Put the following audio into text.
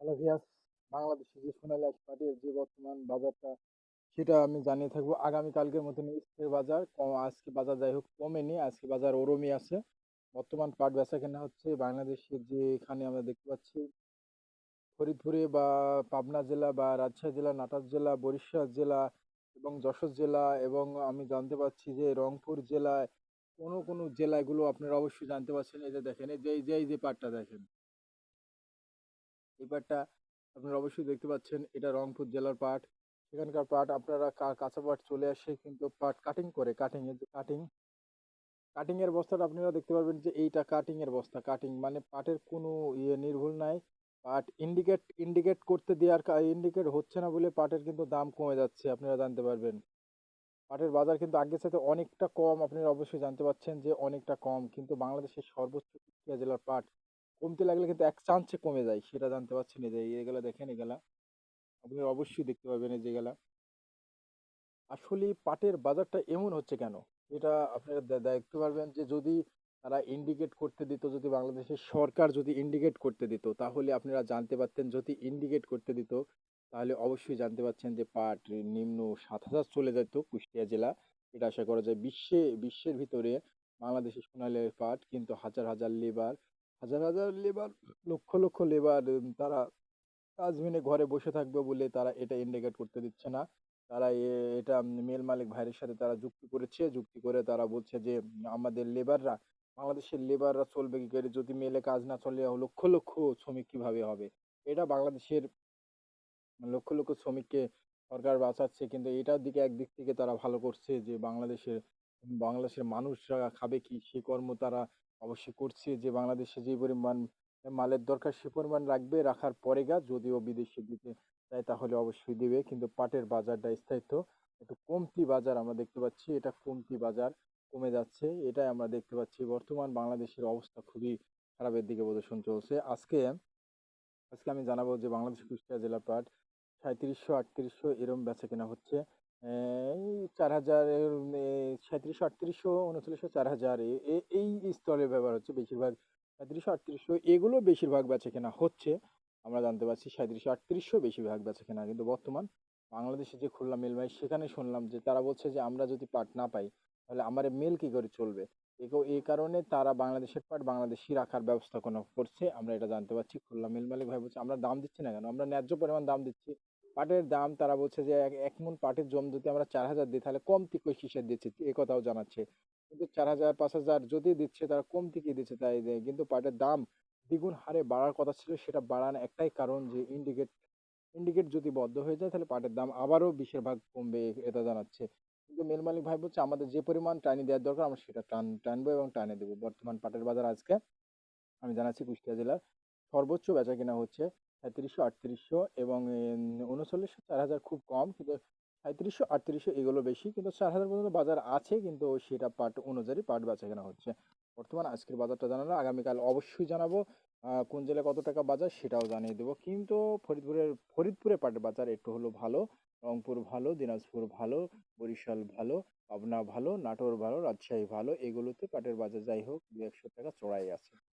Hello ভিয়াস বাংলাদেশে যে সোনালী পাটের যে বর্তমান বাজারটা, সেটা আমি জানিয়ে থাকব। আগামীকালকের মতন স্থির বাজার আজকে বাজার যাই হোক, কমেনি। আজকে বাজার ওরমই আছে। বর্তমান পাট বেচা কেনা হচ্ছে বাংলাদেশের যে এখানে আমরা দেখতে পাচ্ছি, ফরিদপুরে বা পাবনা জেলা বা রাজশাহী জেলা, নাটোর জেলা, বরিশাল জেলা এবং যশোর জেলা এবং আমি জানতে পারছি যে রংপুর জেলায় কোনো কোনো জেলাগুলো আপনারা অবশ্যই জানতে পারছেন। এই যে দেখেন এই যে এই যে পাটটা দেখেন। এই আপনারা অবশ্যই দেখতে পাচ্ছেন, এটা রংপুর জেলার পাট। সেখানকার পাট আপনারা কাঁচা পাট চলে আসে কিন্তু পাট কাটিং করে কাটিং এর কাটিং কাটিং এর বস্তাটা আপনারা দেখতে পারবেন যে এইটা কাটিং এর বস্তা কাটিং মানে পাটের কোনো ইয়ে নির্ভুল নাই। পাট ইন্ডিকেট ইন্ডিকেট করতে দেওয়ার ইন্ডিকেট হচ্ছে না বলে পাটের কিন্তু দাম কমে যাচ্ছে, আপনারা জানতে পারবেন। পাটের বাজার কিন্তু আগের সাথে অনেকটা কম, আপনারা অবশ্যই জানতে পারছেন যে অনেকটা কম, কিন্তু বাংলাদেশের সর্বোচ্চ কুষ্টিয়া জেলার পাট কমতে লাগলে কিন্তু এক চান্সে কমে যায়, সেটা জানতে পারছেন যে এগুলো দেখেন এগুলা আপনি অবশ্যই দেখতে পাবেন এই যেগুলা আসলে পাটের বাজারটা এমন হচ্ছে কেন? এটা আপনারা দেখতে পারবেন যে যদি তারা ইন্ডিকেট করতে দিত, যদি বাংলাদেশের সরকার যদি ইন্ডিকেট করতে দিত, তাহলে আপনারা জানতে পারতেন, যদি ইন্ডিকেট করতে দিত, তাহলে অবশ্যই জানতে পারছেন যে পাট নিম্ন সাত হাজার চলে যেত কুষ্টিয়া জেলা। এটা আশা করা যায় বিশ্বে, বিশ্বের ভিতরে বাংলাদেশের সোনালী পাট কিন্তু হাজার হাজার লেবার হাজার হাজার লেবার লক্ষ লক্ষ লেবার তারা কাজমিনে ঘরে বসে থাকবে বলে তারা এটা ইন্ডিকেট করতে দিচ্ছে না। তারা এটা মেল মালিক ভাইয়ের সাথে তারা যুক্তি করেছে। যুক্তি করে তারা বলছে যে, আমাদের লেবাররা বাংলাদেশের লেবাররা চলবে কি করে? যদি মেলে কাজ না চলে, লক্ষ লক্ষ শ্রমিক কীভাবে হবে? এটা বাংলাদেশের, লক্ষ লক্ষ শ্রমিককে সরকার বাঁচাচ্ছে, কিন্তু এটার দিকে একদিক থেকে তারা ভালো করছে যে, বাংলাদেশের বাংলাদেশের মানুষরা খাবে কি? সে কর্ম তারা অবশ্যই করছে যে বাংলাদেশে যে পরিমাণ মালের দরকার সে পরিমাণ রাখবে, রাখার পরে গা যদিও বিদেশে দিতে চায় তাহলে অবশ্যই দেবে। কিন্তু পাটের বাজারটা স্থায়িত্ব, একটু কমতি বাজার আমরা দেখতে পাচ্ছি। এটা কমতি বাজার, কমে যাচ্ছে। এটাই আমরা দেখতে পাচ্ছি। বর্তমান বাংলাদেশের অবস্থা খুবই খারাপের দিকে প্রদর্শন চলছে। আজকে আজকে আমি জানাব যে বাংলাদেশ কুষ্টিয়া জেলা পাট সাঁত্রিশশো আটত্রিশশো এরম বেচা কেনা হচ্ছে। চার হাজার সাঁত্রিশশো আটত্রিশশো, উনচল্লিশশো, চার হাজার এ- এ- এই স্তরে ব্যবহার হচ্ছে বেশিরভাগ সাঁত্রিশশো আটত্রিশশো এগুলো বেশিরভাগ বেচা কেনা হচ্ছে। আমরা জানতে পারছি সাঁত্রিশশো আটত্রিশশো বেশিরভাগ বেচা কেনা কিন্তু বর্তমান বাংলাদেশে যে খুলনা মিল ভাই, সেখানে শুনলাম যে তারা বলছে যে আমরা যদি পাট না পাই, তাহলে আমার মিল কি করে চলবে? এই কারণে তারা বাংলাদেশের পাট বাংলাদেশি রাখার ব্যবস্থা কোনো করছে, আমরা এটা জানতে পারছি। খুলনা মিল মালিক ভাই বলছে, আমরা দাম দিচ্ছি না কেন? আমরা ন্যায্য পরিমাণ দাম দিচ্ছি। পাটের দাম তারা বলছে যে এক মন পাটের জম যদি আমরা চার হাজার দিই, তাহলে কমতি কই কিসের দিচ্ছে, এ কথাও জানাচ্ছে। কিন্তু চার হাজার, পাঁচ হাজার যদি দিচ্ছে, তারা কমতি কি দিচ্ছে, তাই দেয় কিন্তু পাটের দাম দ্বিগুণ হারে বাড়ার কথা ছিল, সেটা বাড়ানো একটাই কারণ যে ইন্ডিকেট ইন্ডিকেট যদি বদ্ধ হয়ে যায়, তাহলে পাটের দাম আবারও বিশের ভাগ কমবে, এটা জানাচ্ছে। কিন্তু মেল মালিক ভাই বলছে, আমাদের যে পরিমাণ টানি দেওয়ার দরকার, আমরা সেটা টান, টানবো এবং টানে দেবো। বর্তমান পাটের বাজার আজকে, আমি জানাচ্ছি কুষ্টিয়া জেলার সর্বোচ্চ বেচা কেনা হচ্ছে সাঁত্রিশশো আটত্রিশশো এবং উনচল্লিশশো চার হাজার খুব কম, কিন্তু সাঁত্রিশশো আটত্রিশশো এগুলো বেশি, কিন্তু চার হাজার পর্যন্ত বাজার আছে, কিন্তু সেটা পাট অনুযায়ী পাট বেচা কেনা হচ্ছে। বর্তমান আজকের বাজারটা জানালো আগামীকাল অবশ্যই জানাব কোন জেলায় কত টাকা বাজার সেটাও জানিয়ে দেবো। কিন্তু ফরিদপুরের, ফরিদপুরে পাটের বাজার একটু হলো ভালো, রংপুর ভালো, দিনাজপুর ভালো, বরিশাল ভালো, পাবনা ভালো, নাটোর ভালো, রাজশাহী ভালো, এগুলোতে পাটের বাজার যাই হোক দু একশো টাকা চড়াই আছে।